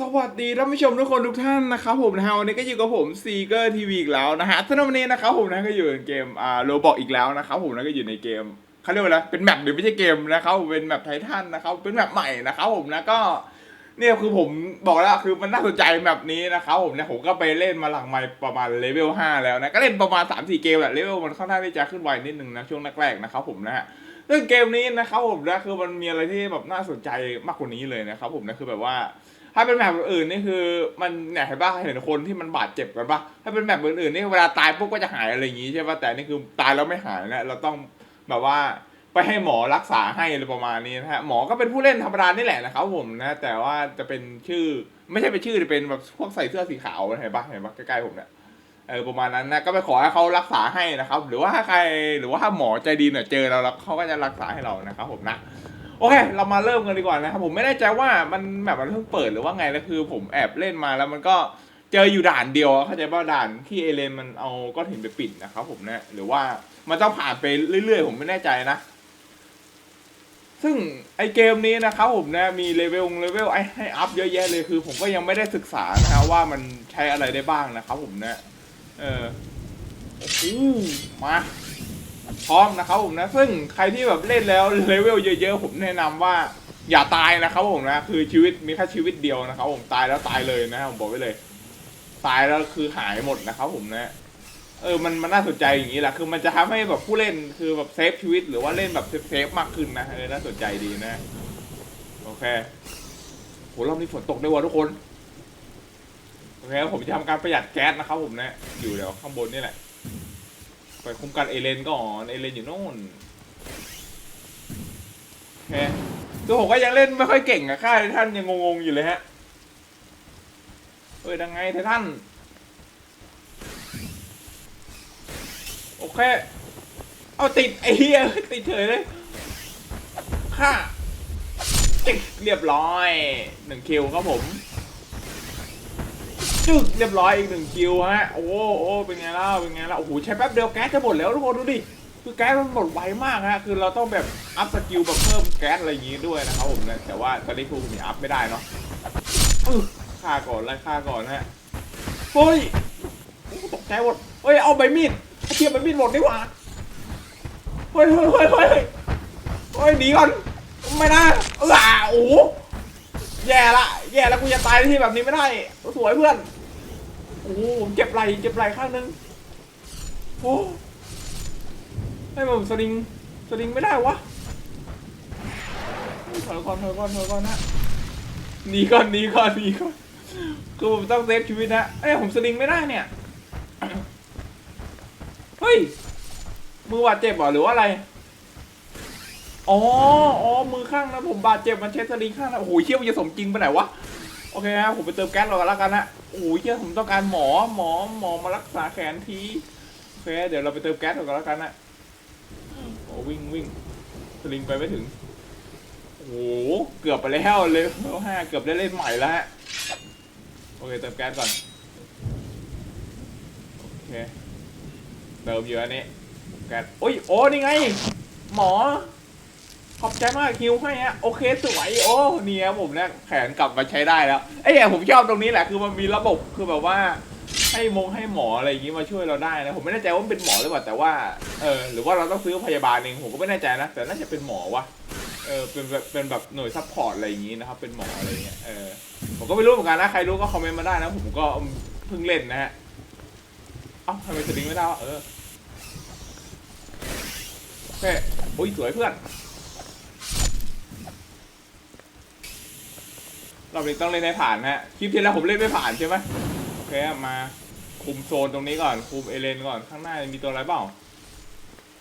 สวัสดีท่านผู้ชมทุกคนทุกท่านนะครับผมนะฮะวันนี้ก็อยู่กับผมซีเกอร์ทีวีอีกแล้วนะฮะสำหรับวันนี้นะครับผมนะก็อยู่ในเกมอ่าโรบอกอีกแล้วนะครับผมนะก็อยู่ในเกมเขาเรียกว่าอะไรเป็นแมปหรือไม่ใช่เกมนะครับผมเป็นแมปไททันนะครับเป็นแมปใหม่นะครับผมนะก็เนี่ยคือผมบอกแล้วคือมันน่าสนใจแมปนี้นะครับผมนะผมก็ไปเล่นมาหลังไมค์ประมาณเลเวล5แล้วนะก็เล่นประมาณ 3-4 เกมแหละเลเวลมันค่อนข้างที่จะขึ้นไวนิดนึงนะช่วงแรกๆนะครับผมนะฮะซึ่องเกมนี้นะครับผมนะคือมันมีอะไรที่แบบน่าสนใจมากกว่านี้เลยนะครับผมนะคือแบบว่า ถ้าเป็นแบบอื่นนี่คือมันเนี่ยเห็นป่ะเห็นคนที่มันบาดเจ็บกันป่ะถ้าเป็นแบบอื่นๆนี่เวลาตายปุ๊บก็จะหายอะไรอย่างงี้ใช่ป่ะแต่นี่คือตายแล้วไม่หายนะเราต้องแบบว่าไปให้หมอรักษาให้อะไรประมาณนี้นะฮะหมอก็เป็นผู้เล่นธรรมดานี่แหละนะครับผมนะแต่ว่าจะเป็นชื่อไม่ใช่เป็นชื่อแต่เป็นแบบพวกใส่เสื้อสีขาวเห็นปะเห็นปะใกล้ๆผมเนี่ยเออประมาณนั้นนะก็ไปขอให้เขารักษาให้นะครับ หรือว่าใครหรือว่าถ้าหมอใจดีเนี่ยเจอเราแล้วเขาก็จะรักษาให้เรานะครับผมนะ โอเค เรามาเริ่มกันดีกว่านะครับผมไม่แน่ใจว่ามันแบบมันเพิ่งเปิดหรือว่าไงนะคือ ผมแอบเล่นมาแล้วมันก็เจออยู่ด่านเดียวเข้าใจป่ะด่านที่เอเลนมันเอาก้อนหินไปปิดนะครับผมนะหรือว่ามันต้องผ่านไปเรื่อยๆ ผมไม่แน่ใจนะ ซึ่งไอเกมนี้นะครับผมนะมีเลเวลเลเวลไอให้อัพเยอะแยะเลยคือ ผมก็ยังไม่ได้ศึกษานะฮะว่ามันใช้อะไรได้บ้างนะครับผมนะ เออโอ้มา พร้อมนะครับผมนะ ซึ่งใครที่แบบเล่นแล้วเลเวลเยอะๆผมแนะนำว่าอย่าตายนะครับผมนะ คือชีวิตมีแค่ชีวิตเดียวนะครับผมตายแล้วตายเลยนะผมบอกไว้เลย ตายแล้วคือหายหมดนะครับผมนะเออมันมันน่าสนใจอย่างนี้แหละคือมันจะทำให้แบบผู้เล่นคือแบบเซฟชีวิต หรือว่าเล่นแบบเซฟมากขึ้นนะเออน่าสนใจดีนะโอเคโหรอบนี้ฝนตกด้วยวะทุกคนโอเคผมจะทำการประหยัดแก๊สนะครับผมนะ อยู่เดี๋ยวข้างบนนี่แหละ ไปคุมกันเอเลนก่อนเอเลนอยู่โน่นโอเคคือผมก็ยังเล่นไม่ค่อยเก่งอะค่าไททันยังงงๆอยู่เลยฮะเอ้ยดังไงไททันโอเค เอาติดไอ้เหี้ยติดเฉยเลยค่าติดเรียบร้อยหนึ่งคิวครับผม จึกเรียบร้อยอีกหนึ่งคิวฮะ โอ้โอ้เป็นไงล่ะเป็นไงล่ะ โอ้โห ใช้แป๊บเดียวแก๊สจะหมดแล้วทุกคนดูดิ คือแก๊สมันหมดไวมากฮะ คือเราต้องแบบอัพสกิลแบบเพิ่มแก๊สอะไรอย่างงี้ด้วยนะครับผมนะแต่ว่าตอนนี้ครูมีอัพไม่ได้เนาะฆ่าก่อนไล่ฆ่าก่อนฮะ เฮ้ยตกใจหมด เฮ้ย เอาใบมีดเทียบใบมีดหมดดีกว่า เฮ้ยเฮ้ยเฮ้ยเฮ้ยเฮ้ยหนีก่อน ไม่นะเออโอ้แย่ละ แย่แล้วกูจะตายที่แบบนี้ไม่ได้สวยเพื่อนโอ้โหเจ็บไหลเจ็บไหลข้างนึงโอ้ให้ผมสลิงสลิงไม่ได้วะถอยก่อนถอยก่อนถอยก่อนนะหนีก่อนหนีก่อนหนีก่อนคือผมต้องเซฟชีวิตนะเอ้ยผมสลิงไม่ได้เนี่ยเฮ้ยมือบาดเจ็บหรอหรือว่าอะไร อ๋ออ๋อมือข้างนะผมบาดเจ็บมันใช้สลิงข้างนะโอ้โหเชี่ยมันจะสมจริงไปไหนวะโอเคครับผมไปเติมแก๊สรอกันแล้วกันนะโอ้โหเชี่ยผมต้องการหมอหมอหมอมารักษาแขนทีโอเคเดี๋ยวเราไปเติมแก๊สก่อนแล้วกันนะโอ้วิ่งวิ่งสลิงไปไม่ถึงโอ้โหเกือบไปแล้วเลยแล้วห้าเกือบได้เล่นใหม่แล้วฮะโอเคเติมแก๊สก่อนโอเคเติมอยู่อันนี้แก๊สโอ้ยโอ้นี่ไง หมอ ขอบใจมากคิวให้ฮะโอเคสวยโอ้เนี่ยผมเนี่ยแขนกลับมาใช้ได้แล้วไอ้เนี่ยผมชอบตรงนี้แหละคือมันมีระบบคือแบบว่า ให้มงให้หมออะไรอย่างงี้มาช่วยเราได้นะผมไม่แน่ใจว่ามันเป็นหมอหรือเปล่าแต่ว่าเออหรือว่าเราต้องซื้อพยาบาลเองผมก็ไม่แน่ใจนะแต่น่าจะเป็นหมอวะเออเป็นแบบเป็นแบบหน่วยซัพพอร์ตอะไรอย่างงี้นะครับเป็นหมออะไรเงี้ยเออผมก็ไม่รู้เหมือนกันนะใครรู้ก็คอมเมนต์มาได้นะผมก็เพิ่งเล่นนะฮะเอ้าทำไมสลิงไม่ได้วะเออโอเคโอ้ยสวยเพื่อน เรานี้ต้องเล่นให้ผ่านนะฮะคลิปที่แล้วผมเล่นไม่ผ่านใช่ไหมโอเคมาคุมโซนตรงนี้ก่อน คุมเอเลนก่อนข้างหน้ามีตัวอะไรเปล่า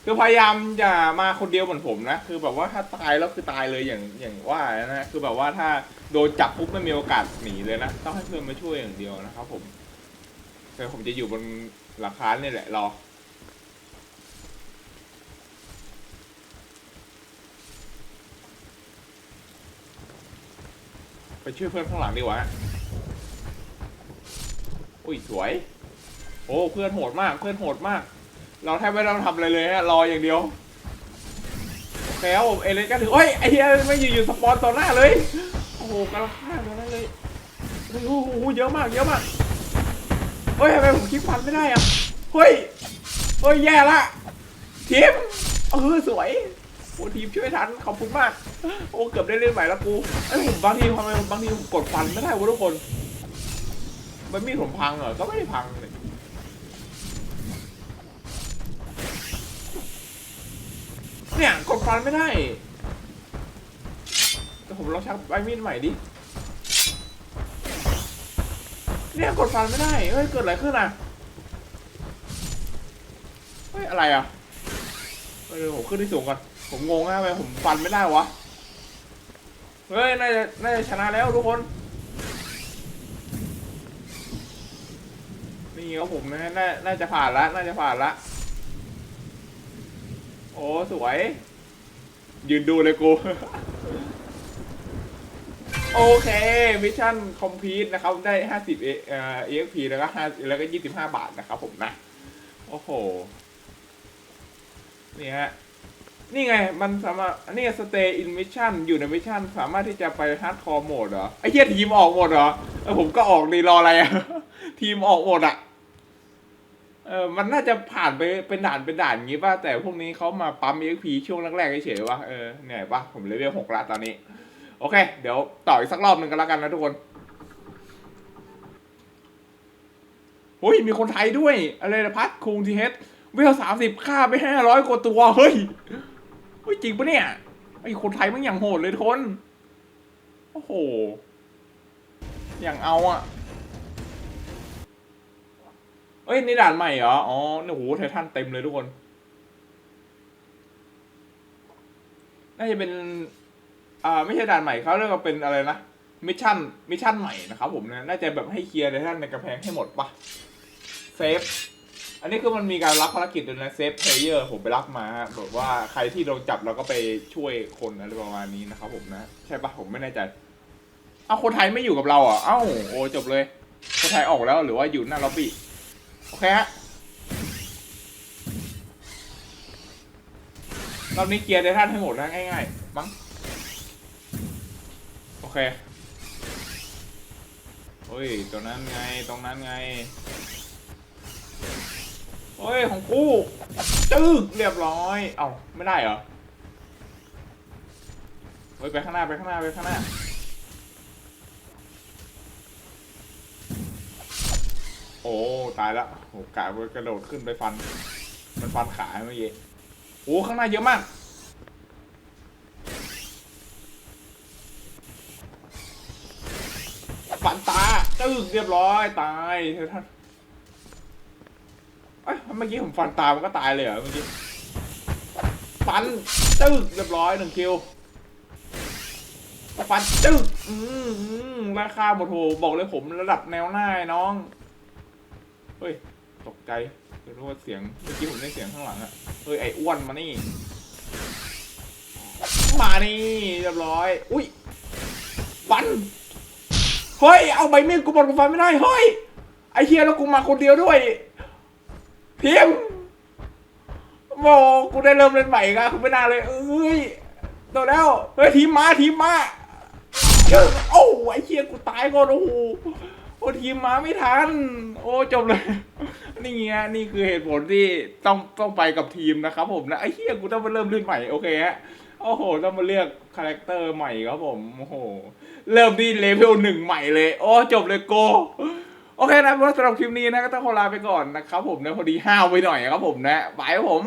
คือพยายามอย่ามาคนเดียวเหมือนผมนะ คือแบบว่าถ้าตายแล้วคือตายเลยอย่างอย่างว่านะฮะคือแบบว่าถ้าโดนจับปุ๊บไม่มีโอกาสหนีเลยนะ ต้องให้เพื่อนมาช่วยอย่างเดียวนะครับผมแต่ผมจะอยู่บนหลังคาเนี่ยแหละรอ ช่วยเพื่อนข้างหลังดีกว่าอุ้ยสวย โอ้เพื่อนโหดมากเพื่อนโหดมาก เราแทบไม่ต้องทำอะไรเลยฮะรออย่างเดียวโอเคครับผมเอเลนก็ถือเฮ้ยไอ้เหี้ยไม่อยู่อยู่สปอนต่อหน้าเลยโอ้โหกำลังฆ่าตัวนั้นเลยโอ้โหเยอะมากเยอะมากเฮ้ยทำไมผมคลิกฟันไม่ได้อะเฮ้ยเฮ้ยแย่ละทีมเออสวย อ้ทีมช่วยทันขอบคุณมาก โอ้เกือบได้เล่นใหม่แล้วกูไอ้ผมบางทีทำไมบางทีผมกดฟันไม่ได้วะทุกคน มันมีผมพังเหรอ ก็ไม่ได้พังเลยเนี่ยกดฟันไม่ได้ แต่ผมลองชักใบมีดใหม่ดิ เนี่ยกดฟันไม่ได้ เฮ้ยเกิดอะไรขึ้นอะ เฮ้ยอะไรอะเออผมขึ้นที่สูงก่อน ผมงงมากเลยผมฟันไม่ได้วะ เฮ้ย น่าจะน่าจะชนะแล้วทุกคน นี่ครับผมนะน่าน่าจะผ่านละ น่าจะผ่านละ โอ้ สวย ยืนดูเลยกู โอเค มิชชั่นคอมพลีทนะครับ ได้50เอ่อ EXP แล้วก็5แล้วก็25บาทนะครับผมนะ โอ้โห นี่ฮะ นี่ไง มันสามารถอันนี้ stay in mission อยู่ในมิชชั่นสามารถที่จะไป hardcore mode เหรอ ไอ้เหี้ยทีมออกหมดเหรอเออผมก็ออกดีรออะไรอะทีมออกหมดอะเออมันน่าจะผ่านไปเป็นด่านเป็นด่านอย่างงี้ป่ะ แต่พวกนี้เขามาปั๊ม EXP ช่วงแรกๆเฉยๆวะเออเนี่ยป่ะ ผมเลเวลหกละตอนนี้ โอเค เดี๋ยวต่ออีกสักรอบหนึ่งกันแล้วกันนะทุกคนโอ้ยมีคนไทยด้วย อะไรนะพัดคุงทีเฮดเวลสามสิบฆ่าไปห้าร้อยกว่าตัว เฮ้ย เฮ้ยจริงปะเนี่ยไอ้คนไทยมันอย่างโหดเลยทนโอ้โห อย่างเอาอะเอ้ยนี่ด่านใหม่เหรอ อ๋อเนี่ยโหไททันเต็มเลยทุกคน น่าจะเป็น อ่า ไม่ใช่ด่านใหม่เขาเรียกว่าเป็นอะไรนะ มิชชั่น มิชชั่นใหม่นะครับผมนะ น่าจะแบบให้เคลียร์ไททันในกระแพงให้หมดปะเซฟ อันนี้คือมันมีการรับภารกิจด้วยนะเซฟเพลเยอร์ผมไปรับมาแบบว่าใครที่โดนจับเราก็ไปช่วยคนอะไรประมาณนี้นะครับผมนะ ใช่ปะผมไม่แน่ใจ เอาคนไทยไม่อยู่กับเราอะ เอ้าโอ้จบเลย คนไทยออกแล้วหรือว่าอยู่หน้าล็อบบี้โอเคฮะรอบนี้เกียร์ไดท่านให้หมดนะง่ายๆมั้งโอเคเฮ้ยตรงนั้นไงตรงนั้นไง เฮ้ย ของกูจึ๊กเรียบร้อย เอ้า ไม่ได้เหรอ เฮ้ย ไปข้างหน้า ไปข้างหน้า ไปข้างหน้า โอ้ ตายละโอ้กะว่ากระโดดขึ้นไปฟัน มันฟันขาเมื่อกี้โอ้ ข้างหน้าเยอะมาก ฟันตา จึ๊กเรียบร้อย ตายเท่าน เมื่อกี้ผมฟันตามันก็ตายเลยเหรอเมื่อกี้ฟันจึ๊กเรียบร้อยหนึ่งคิวฟันจึ๊กอืมราคาหมดโหบอกเลยผมระดับแนวหน้าน้องเฮ้ยตกใจเดี๋ยวรู้ว่าเสียงเมื่อกี้ผมได้เสียงข้างหลังอะเฮ้ยไอ้อ้วนมานี่ มานี่เรียบร้อย อุ้ยฟันเฮ้ยเอาใบมีดกูบอลกูฟันไม่ได้เฮ้ยไอ้เฮียแล้วกูมาคนเดียวด้วย พิมพ์โมกูได้เริ่มเล่นใหม่กันคุณไม่น่าเลยเอ้ยโดนแล้วเฮ้ยทีมมาทีมมาโอ้ไอ้เชี่ยกูตายก่อนโอ้โหโอ้ทีมมาไม่ทัน โอ้จบเลย นี่ไงนี่คือเหตุผลที่ต้องต้องไปกับทีมนะครับผมนะไอ้เชี่ยกูต้องมาเริ่มเล่นใหม่โอเคฮะโอ้โหต้องมาเลือกคาแรคเตอร์ใหม่ครับผมโอ้โหเริ่มที่เลเวลหนึ่งใหม่เลย โอ้จบเลยโก โอเคนะสำหรับคลิปนี้นะก็ต้องขอลาไปก่อนนะครับผมนะพอดีห้าวไปหน่อยครับผมนะบายครับผม